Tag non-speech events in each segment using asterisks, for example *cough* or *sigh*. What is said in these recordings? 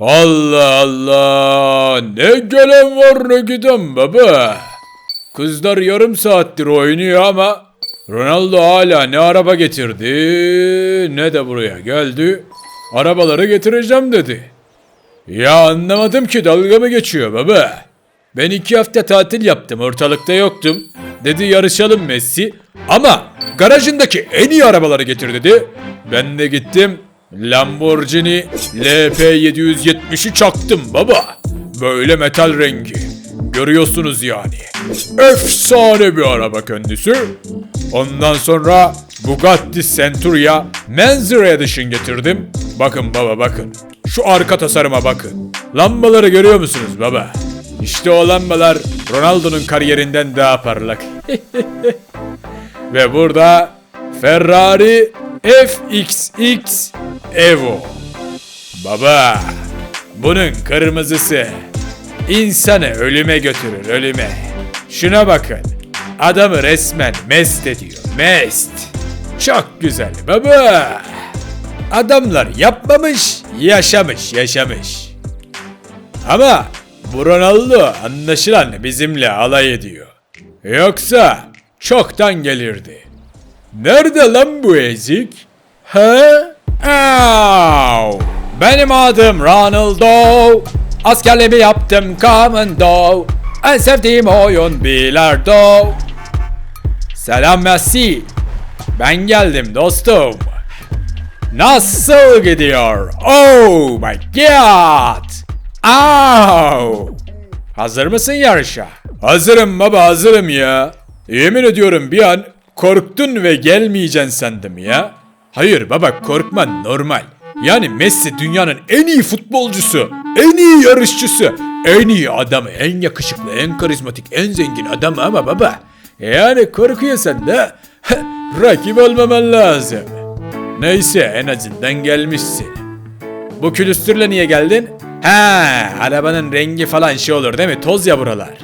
Allah Allah. Ne gelen var ne giden baba. Kızlar yarım saattir oynuyor ama Ronaldo hala ne araba getirdi ne de buraya geldi. Arabaları getireceğim dedi. Ya anlamadım ki dalga mı geçiyor baba? Ben iki hafta tatil yaptım ortalıkta yoktum. Dedi yarışalım Messi. Ama garajındaki en iyi arabaları getir dedi. Ben de gittim Lamborghini LP770'i çaktım baba. Böyle metal rengi. Görüyorsunuz yani. Efsane bir araba kendisi. Ondan sonra Bugatti Centuria Manzara Edition getirdim. Bakın baba bakın. Şu arka tasarıma bakın. Lambaları görüyor musunuz baba? İşte o lambalar Ronaldo'nun kariyerinden daha parlak. *laughs* Ve burada Ferrari FXX Evo. Baba, bunun kırmızısı insanı ölüme götürür ölüme. Şuna bakın. Adamı resmen mest ediyor. Mest. Çok güzel baba. Adamlar yapmamış, yaşamış, yaşamış. Ama bu Ronaldo anlaşılan bizimle alay ediyor. Yoksa çoktan gelirdi. Nerede lan bu ezik? He? Au! Benim adım Ronaldo. Askerliğimi yaptım Commando. En sevdiğim oyun bilardo. Selam Messi. Ben geldim dostum. Nasıl gidiyor? Oh my god! Au! Hazır mısın yarışa? Hazırım baba hazırım ya. Yemin ediyorum bir an korktun ve gelmeyeceksin sandım ya. Hayır baba korkman normal. Yani Messi dünyanın en iyi futbolcusu, en iyi yarışçısı, en iyi adamı, en yakışıklı, en karizmatik, en zengin adamı ama baba. Yani korkuyorsan da rakip olmaman lazım. Neyse en azından gelmişsin. Bu külüstürle niye geldin? Ha, arabanın rengi falan şey olur değil mi? Toz ya buralar.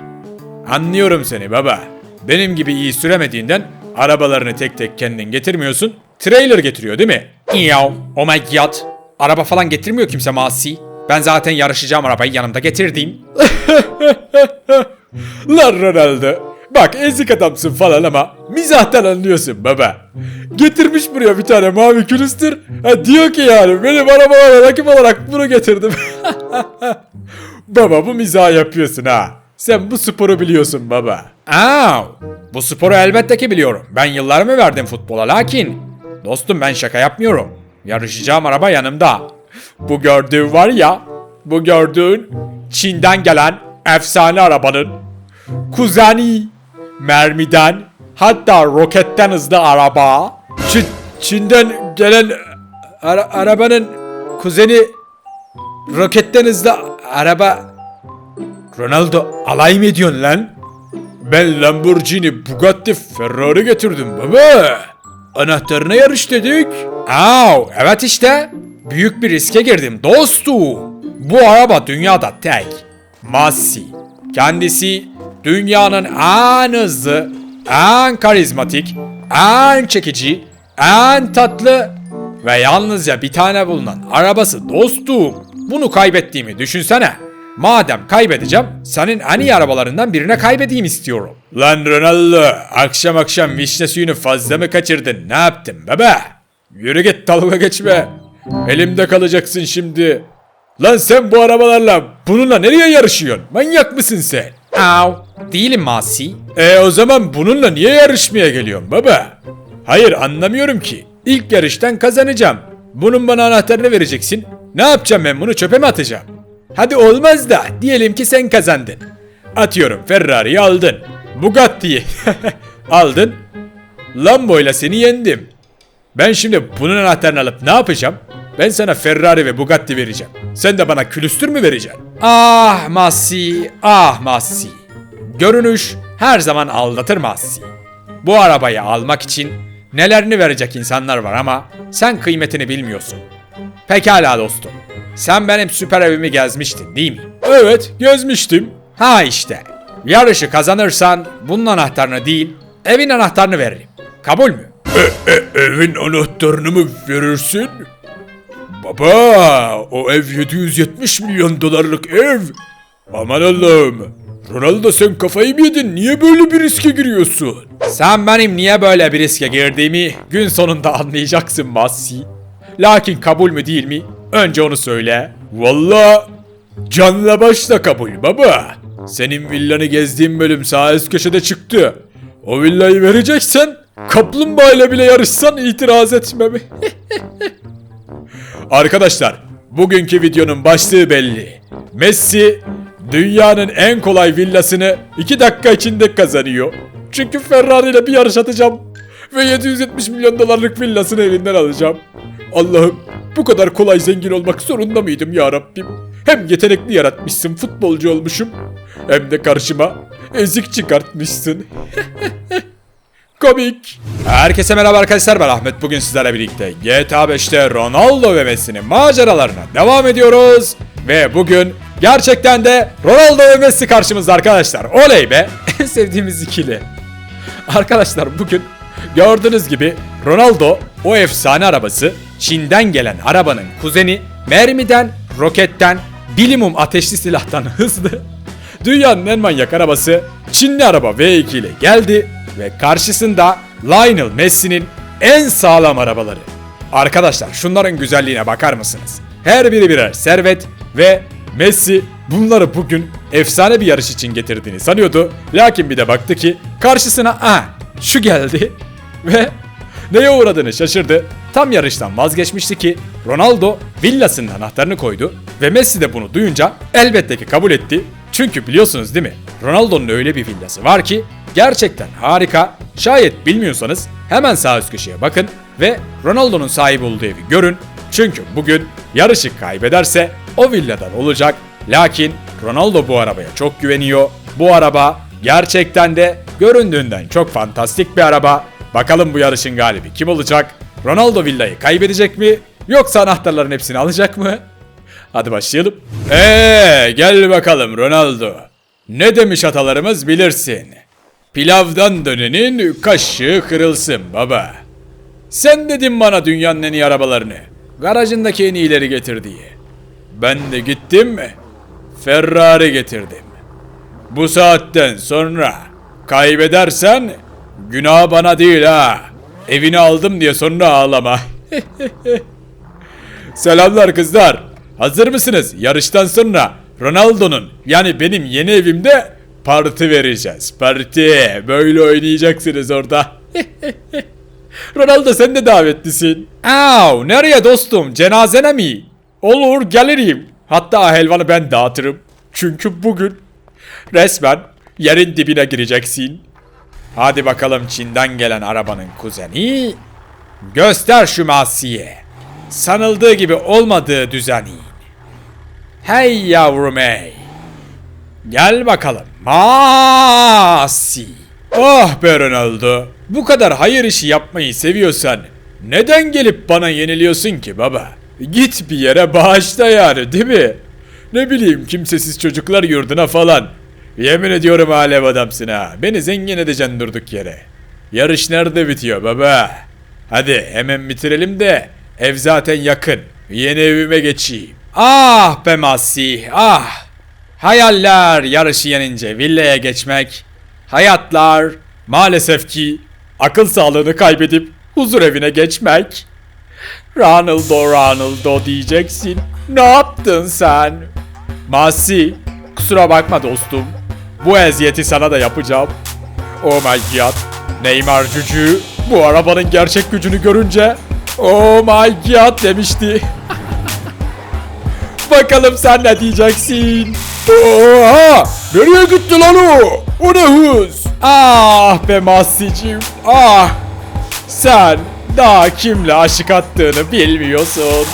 Anlıyorum seni baba. Benim gibi iyi süremediğinden arabalarını tek tek kendin getirmiyorsun. Trailer getiriyor değil mi? Yav, oh my god. Araba falan getirmiyor kimse Masi. Ben zaten yarışacağım arabayı yanımda getirdim. *laughs* Lan Ronaldo. Bak ezik adamsın falan ama mizahtan anlıyorsun baba. Getirmiş buraya bir tane mavi külüstür. Ha diyor ki yani benim arabalara rakip olarak bunu getirdim. *laughs* baba bu mizah yapıyorsun ha. Sen bu sporu biliyorsun baba. Aa, bu sporu elbette ki biliyorum. Ben yıllarımı verdim futbola lakin. Dostum ben şaka yapmıyorum. Yarışacağım araba yanımda. Bu gördüğün var ya. Bu gördüğün Çin'den gelen efsane arabanın kuzeni mermiden hatta roketten hızlı araba. Çin, Çin'den gelen ara- arabanın kuzeni roketten hızlı araba. Ronaldo alay mı ediyorsun lan? Ben Lamborghini, Bugatti, Ferrari getirdim baba. Anahtarına yarış dedik. Au, evet işte. Büyük bir riske girdim dostum. Bu araba dünyada tek. Massi. Kendisi dünyanın en hızlı, en karizmatik, en çekici, en tatlı ve yalnızca bir tane bulunan arabası dostum. Bunu kaybettiğimi düşünsene. Madem kaybedeceğim, senin en iyi arabalarından birine kaybedeyim istiyorum. Lan Ronaldo, akşam akşam vişne suyunu fazla mı kaçırdın? Ne yaptın baba? Yürü git dalga geçme. Elimde kalacaksın şimdi. Lan sen bu arabalarla bununla nereye yarışıyorsun? Manyak mısın sen? Au, değilim Masi. E o zaman bununla niye yarışmaya geliyorsun baba? Hayır anlamıyorum ki. İlk yarıştan kazanacağım. Bunun bana anahtarını vereceksin. Ne yapacağım ben bunu çöpe mi atacağım? Hadi olmaz da diyelim ki sen kazandın. Atıyorum Ferrari'yi aldın. Bugatti'yi *laughs* aldın. Lambo'yla seni yendim. Ben şimdi bunun anahtarını alıp ne yapacağım? Ben sana Ferrari ve Bugatti vereceğim. Sen de bana külüstür mü vereceksin? Ah Massi, ah Massi. Görünüş her zaman aldatır Massi. Bu arabayı almak için nelerini verecek insanlar var ama sen kıymetini bilmiyorsun. Pekala dostum. Sen benim süper evimi gezmiştin değil mi? Evet, gezmiştim. Ha işte. Yarışı kazanırsan bunun anahtarını değil, evin anahtarını veririm. Kabul mü? evin anahtarını mı verirsin? Baba o ev 770 milyon dolarlık ev. Aman Allah'ım. Ronaldo sen kafayı mı yedin? Niye böyle bir riske giriyorsun? Sen benim niye böyle bir riske girdiğimi gün sonunda anlayacaksın Massi. Lakin kabul mü değil mi? Önce onu söyle. Valla canla başla kabul baba. Senin villanı gezdiğim bölüm sağ üst köşede çıktı. O villayı vereceksen kaplumbağa ile bile yarışsan itiraz etmem. *laughs* Arkadaşlar, bugünkü videonun başlığı belli. Messi dünyanın en kolay villasını 2 dakika içinde kazanıyor. Çünkü Ferrari ile bir yarış atacağım ve 770 milyon dolarlık villasını elinden alacağım. Allah'ım bu kadar kolay zengin olmak zorunda mıydım ya Rabbim? Hem yetenekli yaratmışsın futbolcu olmuşum hem de karşıma ezik çıkartmışsın. *laughs* Komik. Herkese merhaba arkadaşlar ben Ahmet. Bugün sizlerle birlikte GTA 5'te Ronaldo ve Messi'nin maceralarına devam ediyoruz. Ve bugün gerçekten de Ronaldo ve Messi karşımızda arkadaşlar. Oley be. *laughs* En sevdiğimiz ikili. Arkadaşlar bugün gördüğünüz gibi Ronaldo o efsane arabası Çin'den gelen arabanın kuzeni mermiden, roketten, bilimum ateşli silahtan *laughs* hızlı Dünyanın en manyak arabası Çinli araba V2 ile geldi ve karşısında Lionel Messi'nin en sağlam arabaları. Arkadaşlar şunların güzelliğine bakar mısınız? Her biri birer servet ve Messi bunları bugün efsane bir yarış için getirdiğini sanıyordu. Lakin bir de baktı ki karşısına a şu geldi ve neye uğradığını şaşırdı. Tam yarıştan vazgeçmişti ki Ronaldo villasının anahtarını koydu ve Messi de bunu duyunca elbette ki kabul etti. Çünkü biliyorsunuz değil mi? Ronaldo'nun öyle bir villası var ki gerçekten harika. Şayet bilmiyorsanız hemen sağ üst köşeye bakın ve Ronaldo'nun sahip olduğu evi görün. Çünkü bugün yarışı kaybederse o villadan olacak. Lakin Ronaldo bu arabaya çok güveniyor. Bu araba gerçekten de göründüğünden çok fantastik bir araba. Bakalım bu yarışın galibi kim olacak? Ronaldo villayı kaybedecek mi? Yoksa anahtarların hepsini alacak mı? Hadi başlayalım. Eee gel bakalım Ronaldo. Ne demiş atalarımız bilirsin. Pilavdan dönenin kaşığı kırılsın baba. Sen dedin bana dünyanın en iyi arabalarını. Garajındaki en iyileri getir diye. Ben de gittim Ferrari getirdim. Bu saatten sonra kaybedersen günah bana değil ha. Evini aldım diye sonra ağlama. *laughs* Selamlar kızlar. Hazır mısınız? Yarıştan sonra Ronaldo'nun yani benim yeni evimde parti vereceğiz. Parti. Böyle oynayacaksınız orada. *laughs* Ronaldo sen de davetlisin. Aa, nereye dostum? Cenazene mi? Olur gelirim. Hatta helvanı ben dağıtırım. Çünkü bugün resmen yerin dibine gireceksin. Hadi bakalım Çin'den gelen arabanın kuzeni. Göster şu masiye. Sanıldığı gibi olmadığı düzeni. Hey yavrum hey. Gel bakalım. Masi. Oh be Ronaldo. Bu kadar hayır işi yapmayı seviyorsan neden gelip bana yeniliyorsun ki baba? Git bir yere bağışla yani değil mi? Ne bileyim kimsesiz çocuklar yurduna falan. Yemin ediyorum alev adamsın ha. Beni zengin edeceksin durduk yere. Yarış nerede bitiyor baba? Hadi hemen bitirelim de ev zaten yakın. Yeni evime geçeyim. Ah be Masih ah. Hayaller yarışı yenince villaya geçmek. Hayatlar maalesef ki akıl sağlığını kaybedip huzur evine geçmek. Ronaldo Ronaldo diyeceksin. Ne yaptın sen? Masi kusura bakma dostum. Bu eziyeti sana da yapacağım. Oh my god. Neymar cücü bu arabanın gerçek gücünü görünce Oh my god demişti. *laughs* Bakalım sen ne diyeceksin? Oha! Nereye gitti lan o? O ne hız? Ah be Massi'cim. Ah! Sen daha kimle aşık attığını bilmiyorsun.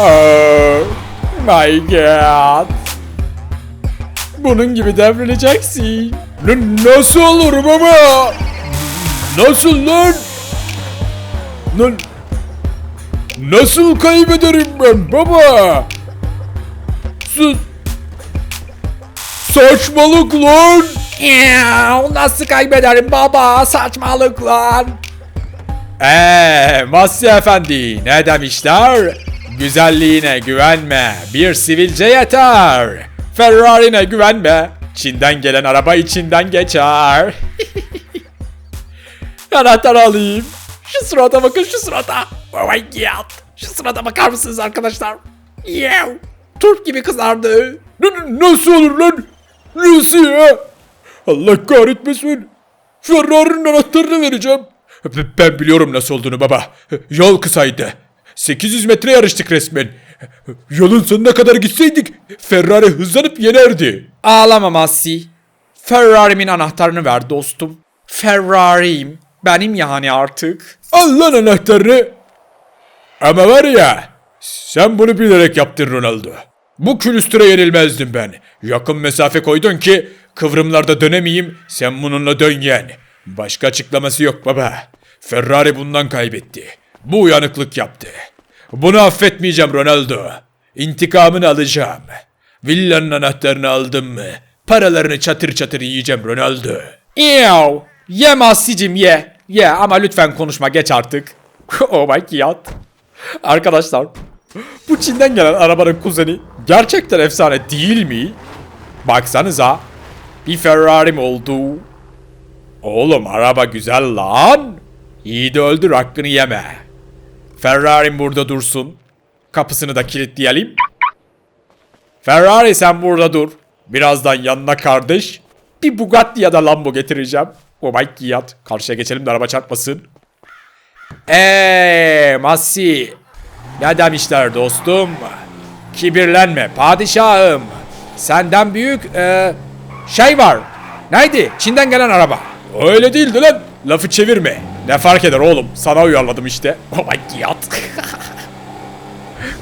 Oh my god. Bunun gibi davraneceksin. N- nasıl olurum ama? Nasıl lan? Lan Nasıl kaybederim ben baba? Sus. Saçmalık lan. Nasıl kaybederim baba? Saçmalık lan. Eee Masya Efendi ne demişler? Güzelliğine güvenme. Bir sivilce yeter. Ferrari'ne güvenme. Çin'den gelen araba içinden geçer. *laughs* Anahtar alayım. Şu surata bakın şu surata. Oh my god. Şu surata bakar mısınız arkadaşlar? Yeah. Turp gibi kızardı. nasıl olur lan? Nasıl ya? Allah kahretmesin. Ferrari'nin anahtarını vereceğim. Ben biliyorum nasıl olduğunu baba. Yol kısaydı. 800 metre yarıştık resmen. Yolun sonuna kadar gitseydik Ferrari hızlanıp yenerdi. Ağlama Massi. Ferrari'min anahtarını ver dostum. Ferrari'm. Benim yani artık. Al lan anahtarını. Ama var ya sen bunu bilerek yaptın Ronaldo. Bu külüstüre yenilmezdim ben. Yakın mesafe koydun ki kıvrımlarda dönemeyeyim sen bununla dön yen. Başka açıklaması yok baba. Ferrari bundan kaybetti. Bu uyanıklık yaptı. Bunu affetmeyeceğim Ronaldo. İntikamını alacağım. Villanın anahtarını aldım mı? Paralarını çatır çatır yiyeceğim Ronaldo. Yav. Ye Massi'cim ye. Ye ama lütfen konuşma geç artık. *laughs* oh my god. Arkadaşlar bu Çin'den gelen arabanın kuzeni gerçekten efsane değil mi? Baksanıza bir Ferrari'm oldu. Oğlum araba güzel lan. Yiğidi öldür hakkını yeme. Ferrari'm burada dursun. Kapısını da kilitleyelim. Ferrari sen burada dur. Birazdan yanına kardeş. Bir Bugatti ya da Lambo getireceğim. Oh my god. Karşıya geçelim de araba çarpmasın. Eee Massi. Ne demişler dostum? Kibirlenme padişahım. Senden büyük eee, şey var. Neydi? Çin'den gelen araba. Öyle değildi lan. Lafı çevirme. Ne fark eder oğlum? Sana uyarladım işte. Oh my god.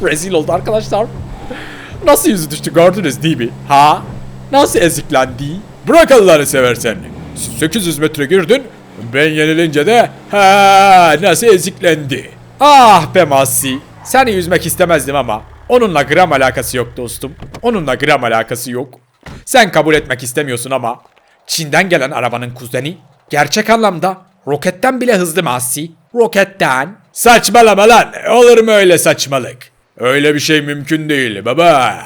Rezil oldu arkadaşlar. Nasıl yüzü düştü gördünüz değil mi? Ha? Nasıl eziklendi? Bırak Allah'ını seversen. 800 metre girdin. Ben yenilince de ha nasıl eziklendi. Ah be Masi. Seni yüzmek istemezdim ama onunla gram alakası yok dostum. Onunla gram alakası yok. Sen kabul etmek istemiyorsun ama Çin'den gelen arabanın kuzeni gerçek anlamda roketten bile hızlı Masi. Roketten. Saçmalama lan. Olur mu öyle saçmalık? Öyle bir şey mümkün değil baba.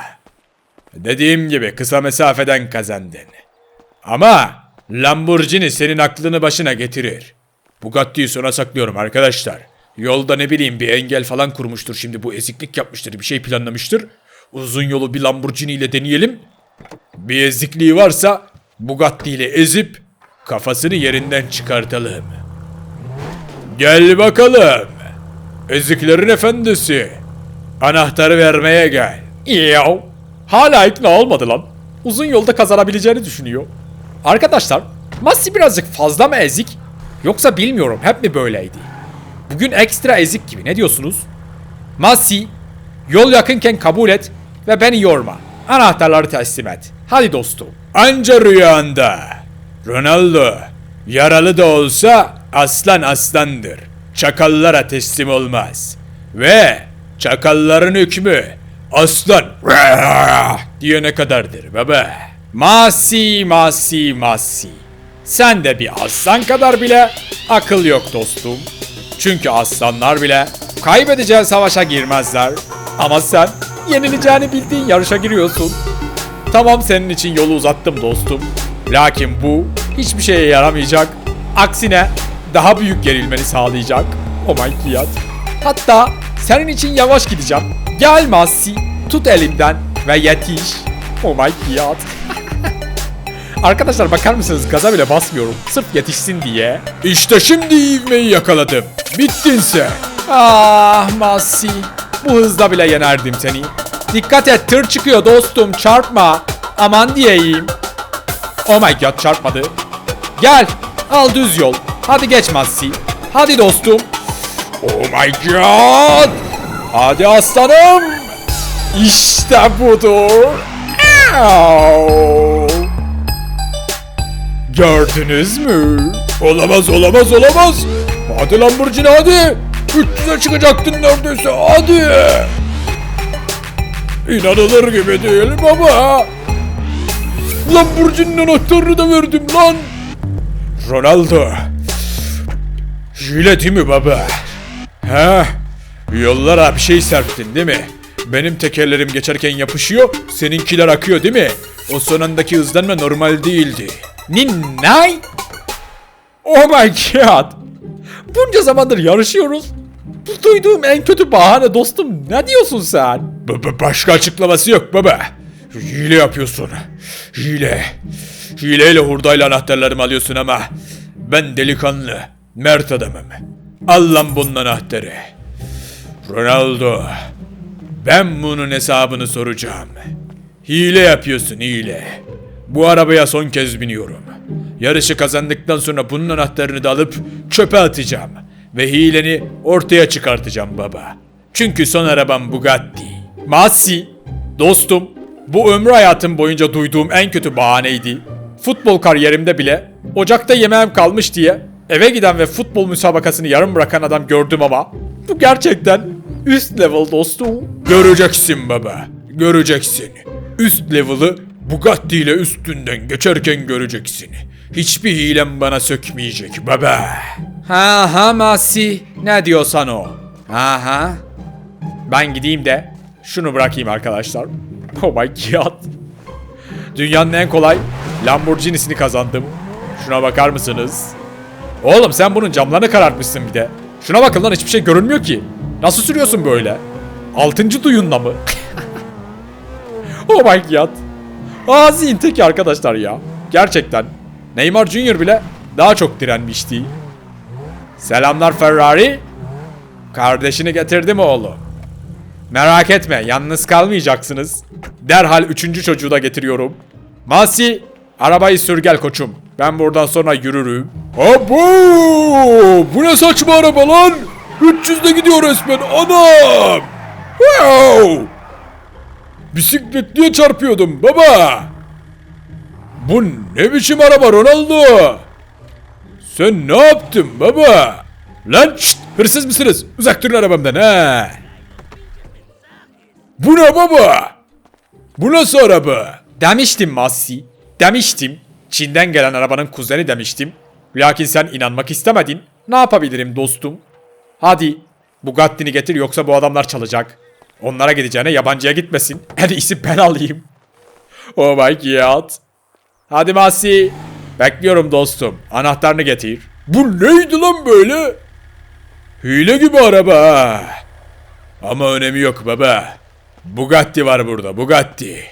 Dediğim gibi kısa mesafeden kazandın. Ama Lamborghini senin aklını başına getirir. Bugatti'yi sona saklıyorum arkadaşlar. Yolda ne bileyim bir engel falan kurmuştur şimdi bu eziklik yapmıştır bir şey planlamıştır. Uzun yolu bir Lamborghini ile deneyelim. Bir ezikliği varsa Bugatti ile ezip kafasını yerinden çıkartalım. Gel bakalım. Eziklerin efendisi. Anahtarı vermeye gel. Yav. Hala ikna olmadı lan. Uzun yolda kazanabileceğini düşünüyor. Arkadaşlar, Massi birazcık fazla mı ezik? Yoksa bilmiyorum hep mi böyleydi? Bugün ekstra ezik gibi ne diyorsunuz? Massi, yol yakınken kabul et ve beni yorma. Anahtarları teslim et. Hadi dostum. Anca rüyanda. Ronaldo, yaralı da olsa aslan aslandır. Çakallara teslim olmaz. Ve çakalların hükmü aslan *laughs* diyene kadardır baba. Masi masi masi. Sen de bir aslan kadar bile akıl yok dostum. Çünkü aslanlar bile kaybedeceğin savaşa girmezler. Ama sen yenileceğini bildiğin yarışa giriyorsun. Tamam senin için yolu uzattım dostum. Lakin bu hiçbir şeye yaramayacak. Aksine daha büyük gerilmeni sağlayacak. Oh my god. Hatta senin için yavaş gideceğim. Gel Massi, tut elimden ve yetiş. Oh my god. *laughs* Arkadaşlar bakar mısınız gaza bile basmıyorum. Sırf yetişsin diye. İşte şimdi ivmeyi yakaladım. Bittin sen. Ah Massi. Bu hızda bile yenerdim seni. Dikkat et tır çıkıyor dostum çarpma. Aman diyeyim. Oh my god çarpmadı. Gel al düz yol. Hadi geç Massi. Hadi dostum. Oh my god. Hadi aslanım. İşte budur. Gördünüz mü? Olamaz olamaz olamaz. Hadi Lamborghini hadi. 300'e çıkacaktın neredeyse hadi. İnanılır gibi değil baba. Lamborghini'nin anahtarını da verdim lan. Ronaldo. Değil mi baba? He? Yollara bir şey serptin değil mi? Benim tekerlerim geçerken yapışıyor, seninkiler akıyor değil mi? O son andaki hızlanma normal değildi. Ninnay? Oh my god! Bunca zamandır yarışıyoruz. Bu duyduğum en kötü bahane dostum. Ne diyorsun sen? başka açıklaması yok baba. Hile yapıyorsun. Hile. Hileyle hurdayla anahtarlarımı alıyorsun ama ben delikanlı, mert adamım. Al lan bunun anahtarı. Ronaldo. Ben bunun hesabını soracağım. Hile yapıyorsun hile. Bu arabaya son kez biniyorum. Yarışı kazandıktan sonra bunun anahtarını da alıp çöpe atacağım. Ve hileni ortaya çıkartacağım baba. Çünkü son arabam Bugatti. Masi, dostum, bu ömrü hayatım boyunca duyduğum en kötü bahaneydi. Futbol kariyerimde bile ocakta yemeğim kalmış diye eve giden ve futbol müsabakasını yarım bırakan adam gördüm ama bu gerçekten üst level dostum. Göreceksin baba, göreceksin. Üst level'ı Bugatti ile üstünden geçerken göreceksin. Hiçbir hilem bana sökmeyecek baba. Ha ha Masi, ne diyorsan o. Ha ha. Ben gideyim de şunu bırakayım arkadaşlar. *laughs* Oh my god. Dünyanın en kolay Lamborghini'sini kazandım. Şuna bakar mısınız? Oğlum sen bunun camlarını karartmışsın bir de. Şuna bakın lan hiçbir şey görünmüyor ki. Nasıl sürüyorsun böyle? Altıncı duyunla mı? *laughs* oh my god. Azin teki arkadaşlar ya. Gerçekten. Neymar Junior bile daha çok direnmişti. Selamlar Ferrari. Kardeşini getirdi mi oğlum? Merak etme yalnız kalmayacaksınız. Derhal üçüncü çocuğu da getiriyorum. Masi arabayı sür gel koçum. Ben buradan sonra yürürüm. Abo! Bu ne saçma araba lan? 300'de gidiyor resmen anam. Wow! Bisikletliye çarpıyordum baba. Bu ne biçim araba Ronaldo? Sen ne yaptın baba? Lan şşt, hırsız mısınız? Uzak durun arabamdan ha. Bu ne baba? Bu nasıl araba? Demiştim Masi. Demiştim. Çin'den gelen arabanın kuzeni demiştim. Lakin sen inanmak istemedin. Ne yapabilirim dostum? Hadi. Bugatti'ni getir yoksa bu adamlar çalacak. Onlara gideceğine yabancıya gitmesin. *laughs* En iyisi ben alayım. Oh my god. Hadi Masi. Bekliyorum dostum. Anahtarını getir. Bu neydi lan böyle? Hile gibi araba ha. Ama önemi yok baba. Bugatti var burada Bugatti.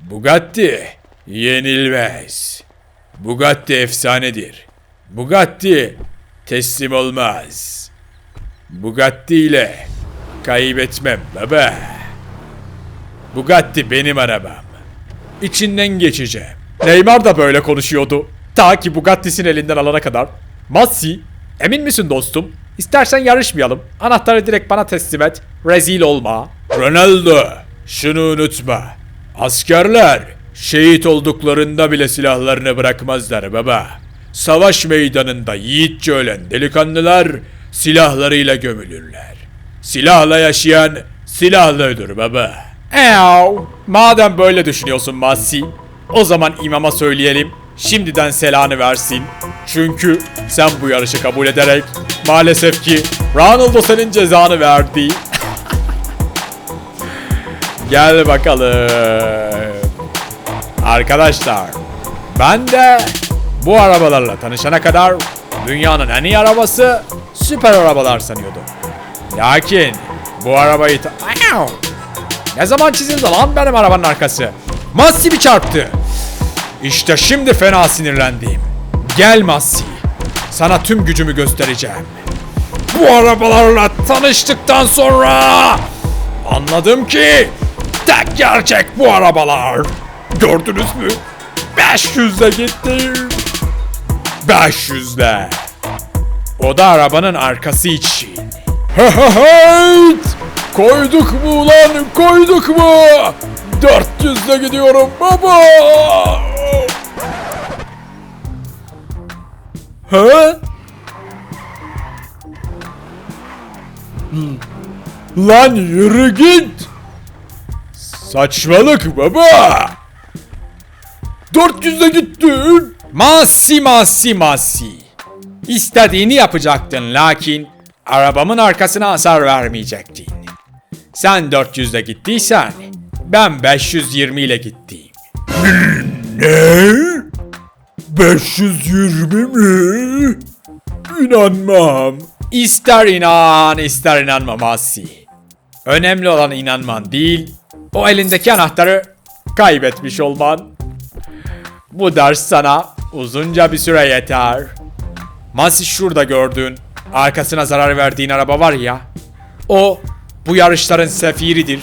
Bugatti yenilmez. Bugatti efsanedir. Bugatti teslim olmaz. Bugatti ile kaybetmem baba. Bugatti benim arabam. İçinden geçeceğim. Neymar da böyle konuşuyordu. Ta ki Bugatti'sini elinden alana kadar. Massi, emin misin dostum? İstersen yarışmayalım. Anahtarı direkt bana teslim et. Rezil olma. Ronaldo, şunu unutma. Askerler şehit olduklarında bile silahlarını bırakmazlar baba. Savaş meydanında yiğitçe ölen delikanlılar silahlarıyla gömülürler. Silahla yaşayan silahla ölür baba. Ev, madem böyle düşünüyorsun Masi, o zaman imama söyleyelim. Şimdiden selanı versin. Çünkü sen bu yarışı kabul ederek maalesef ki Ronaldo senin cezanı verdi. Gel bakalım. Arkadaşlar, ben de bu arabalarla tanışana kadar dünyanın en iyi arabası süper arabalar sanıyordum. Lakin bu arabayı ta-! Ne zaman çizildi lan benim arabanın arkası? Massi bir çarptı. İşte şimdi fena sinirlendim. Gel Massi. Sana tüm gücümü göstereceğim. Bu arabalarla tanıştıktan sonra anladım ki tek gerçek bu arabalar. Gördünüz mü? 500'le gittim. 500'le. O da arabanın arkası için. Hayt! Koyduk mu ulan? Koyduk mu? 400'le gidiyorum baba. Ha? Lan yürü git. Saçmalık baba. 400'e gittin. Masi masi masi. İstediğini yapacaktın lakin arabamın arkasına hasar vermeyecektin. Sen 400'de gittiysen ben 520 ile gittim. Ne? 520 mi? İnanmam. İster inan ister inanma Masi. Önemli olan inanman değil, o elindeki anahtarı kaybetmiş olman. Bu ders sana uzunca bir süre yeter. Masi şurada gördüğün, arkasına zarar verdiğin araba var ya, o bu yarışların sefiridir.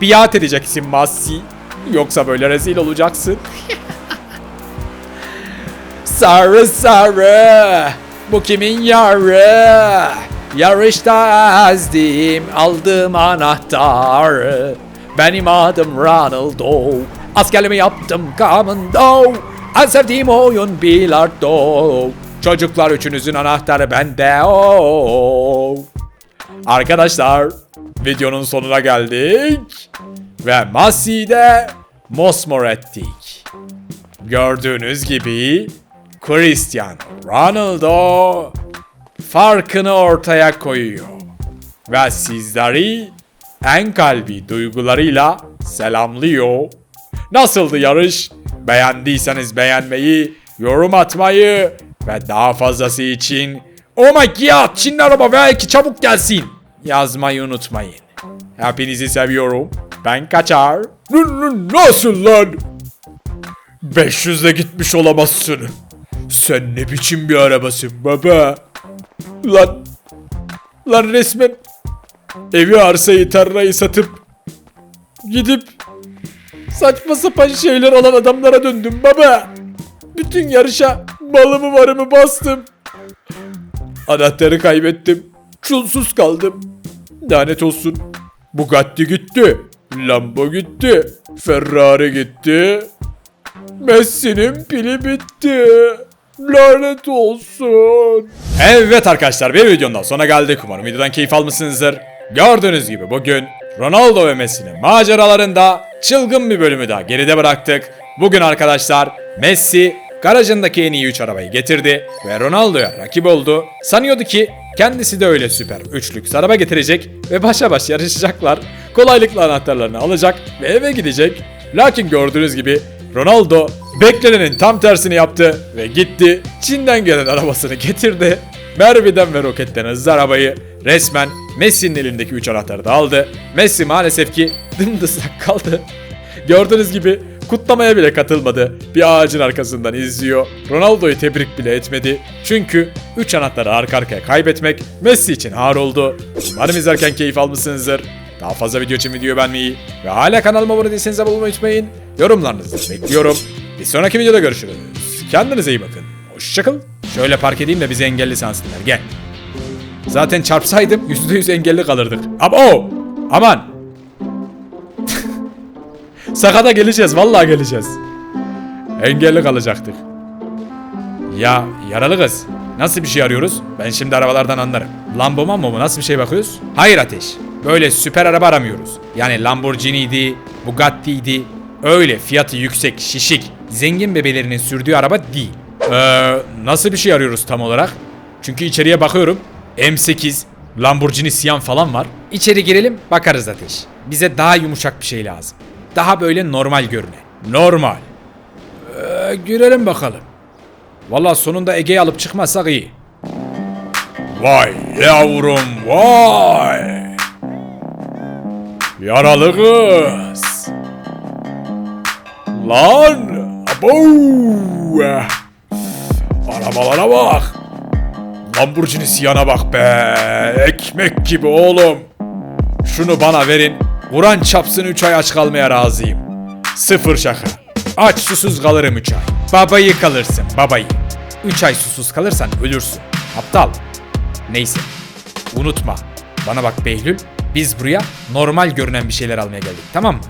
Biat edeceksin Masi. Yoksa böyle rezil olacaksın. *laughs* sarı sarı, bu kimin yarı? Yarışta ezdim, aldım anahtarı. Benim adım Ronaldo, askerliğimi yaptım Commando. En sevdiğim oyun bilardo. Çocuklar üçünüzün anahtarı bende. Oh. Arkadaşlar videonun sonuna geldik. Ve Masi'de mosmor ettik. Gördüğünüz gibi Cristiano Ronaldo farkını ortaya koyuyor. Ve sizleri en kalbi duygularıyla selamlıyor. Nasıldı yarış? Beğendiyseniz beğenmeyi, yorum atmayı ve daha fazlası için Oh my god Çinli araba belki çabuk gelsin yazmayı unutmayın. Hepinizi seviyorum. Ben kaçar. Nasıl lan? 500'de gitmiş olamazsın. Sen ne biçim bir arabasın baba? Lan, lan resmen evi arsayı tarlayı satıp gidip saçma sapan şeyler alan adamlara döndüm baba. Bütün yarışa malımı varımı bastım. Anahtarı kaybettim. Çulsuz kaldım. Lanet olsun. Bugatti gitti. Lambo gitti. Ferrari gitti. Messi'nin pili bitti. Lanet olsun. Evet arkadaşlar bir videonun sonuna geldik. Umarım videodan keyif almışsınızdır. Gördüğünüz gibi bugün Ronaldo ve Messi'nin maceralarında çılgın bir bölümü daha geride bıraktık. Bugün arkadaşlar Messi garajındaki en iyi 3 arabayı getirdi ve Ronaldo'ya rakip oldu. Sanıyordu ki kendisi de öyle süper 3 lüks araba getirecek ve başa baş yarışacaklar. Kolaylıkla anahtarlarını alacak ve eve gidecek. Lakin gördüğünüz gibi Ronaldo beklenenin tam tersini yaptı ve gitti Çin'den gelen arabasını getirdi. Merve'den ve roketten hızlı arabayı resmen Messi'nin elindeki 3 anahtarı da aldı. Messi maalesef ki dımdızlak kaldı. Gördüğünüz gibi kutlamaya bile katılmadı. Bir ağacın arkasından izliyor. Ronaldo'yu tebrik bile etmedi. Çünkü 3 anahtarı arka arkaya kaybetmek Messi için ağır oldu. Umarım izlerken keyif almışsınızdır. Daha fazla video için videoyu beğenmeyi ve hala kanalıma abone değilseniz abone olmayı unutmayın. Yorumlarınızı bekliyorum. Bir sonraki videoda görüşürüz. Kendinize iyi bakın. Hoşçakalın. Şöyle park edeyim de bizi engelli sansınlar. Gel. Zaten çarpsaydım %100 engelli kalırdık. Ama o! Aman! *laughs* Sakata geleceğiz, vallahi geleceğiz. Engelli kalacaktık. Ya yaralı kız. Nasıl bir şey arıyoruz? Ben şimdi arabalardan anlarım. Lambo mambo mu? Nasıl bir şey bakıyoruz? Hayır Ateş. Böyle süper araba aramıyoruz. Yani Lamborghini'ydi, Bugatti'ydi. Öyle fiyatı yüksek, şişik, zengin bebelerinin sürdüğü araba değil. Ee, nasıl bir şey arıyoruz tam olarak? Çünkü içeriye bakıyorum. M8, Lamborghini Sian falan var. İçeri girelim bakarız Ateş. Bize daha yumuşak bir şey lazım. Daha böyle normal görüne. Normal. Ee, girelim bakalım. Valla sonunda Ege'yi alıp çıkmazsak iyi. Vay yavrum vay. Yaralı kız. Lan. Abo. Arabalara bak. Lamborghini Sian'a bak be. Ekmek gibi oğlum. Şunu bana verin. Vuran çapsın 3 ay aç kalmaya razıyım. Sıfır şaka. Aç susuz kalırım 3 ay. Babayı kalırsın babayı. 3 ay susuz kalırsan ölürsün. Aptal. Neyse. Unutma. Bana bak Behlül. Biz buraya normal görünen bir şeyler almaya geldik tamam mı?